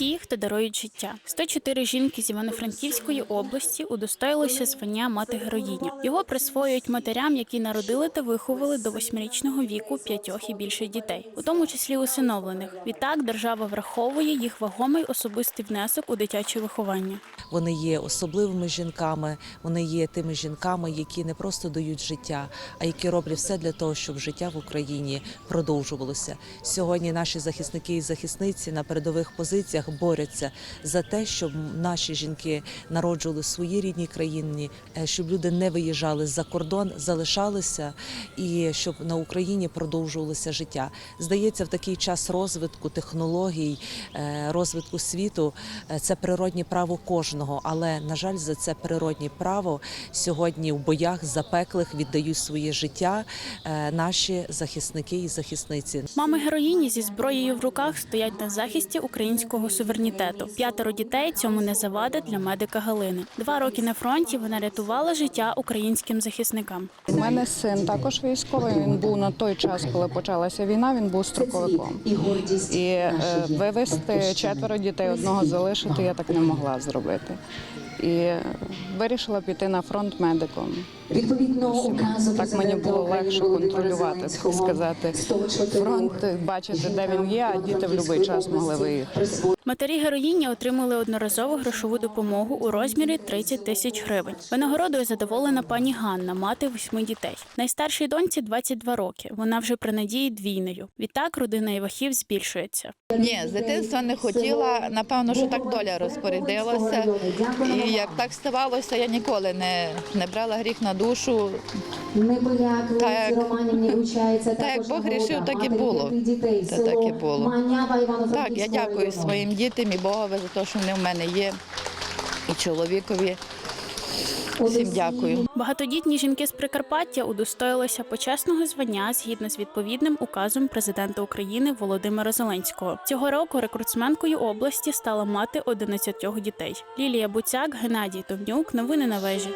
Ті, хто дарують життя. 104 жінки з Івано-Франківської області удостоїлися звання мати героїня. Його присвоюють матерям, які народили та виховали до восьмирічного віку п'ятьох і більше дітей, у тому числі усиновлених. Відтак держава враховує їх вагомий особистий внесок у дитяче виховання. Вони є особливими жінками, вони є тими жінками, які не просто дають життя, а які роблять все для того, щоб життя в Україні продовжувалося. Сьогодні наші захисники і захисниці на передових позиціях борються за те, щоб наші жінки народжували в своїй рідній країні, е, щоб люди не виїжджали за кордон, залишалися і щоб на Україні продовжувалося життя. Здається, в такий час розвитку технологій, е, розвитку світу е, це природнє право кожного. Але на жаль, за це природнє право сьогодні в боях запеклих віддають своє життя наші захисники і захисниці. Мами героїні зі зброєю в руках стоять на захисті українського суверенітету. П'ятеро дітей цьому не завадить для медика Галини. Два роки на фронті вона рятувала життя українським захисникам. У мене син також військовий. Він був на той час, коли почалася війна. Він був строковиком. і е, вивезти четверо дітей, одного залишити я так не могла зробити. І е, вирішила піти на фронт медиком. Відповідно указу Так мені було легше контролювати, сказати. 104 Фронт, бачити, де він є, а діти в будь-який час могли виїхати. Матері героїні отримали одноразову грошову допомогу у розмірі 30 тисяч гривень. Винагородою задоволена пані Ганна, мати восьми дітей. Найстаршій доньці 22 роки. Вона вже при надії двійною. Відтак родина Івахів збільшується. Ні, з дитинства не хотіла. Напевно, що так доля розпорядилася. І як так ставалося, я ніколи не, не брала гріх на душу. Так, так, також Бог рішив, так і було. село так і було. Так, я дякую своїм дітям і Богові за те, що вони в мене є, і чоловікові. Всім дякую. Багатодітні жінки з Прикарпаття удостоїлися почесного звання згідно з відповідним указом президента України Володимира Зеленського. Цього року рекордсменкою області стала мати 11 дітей. Лілія Буцяк, Геннадій Товнюк. Новини на вежі.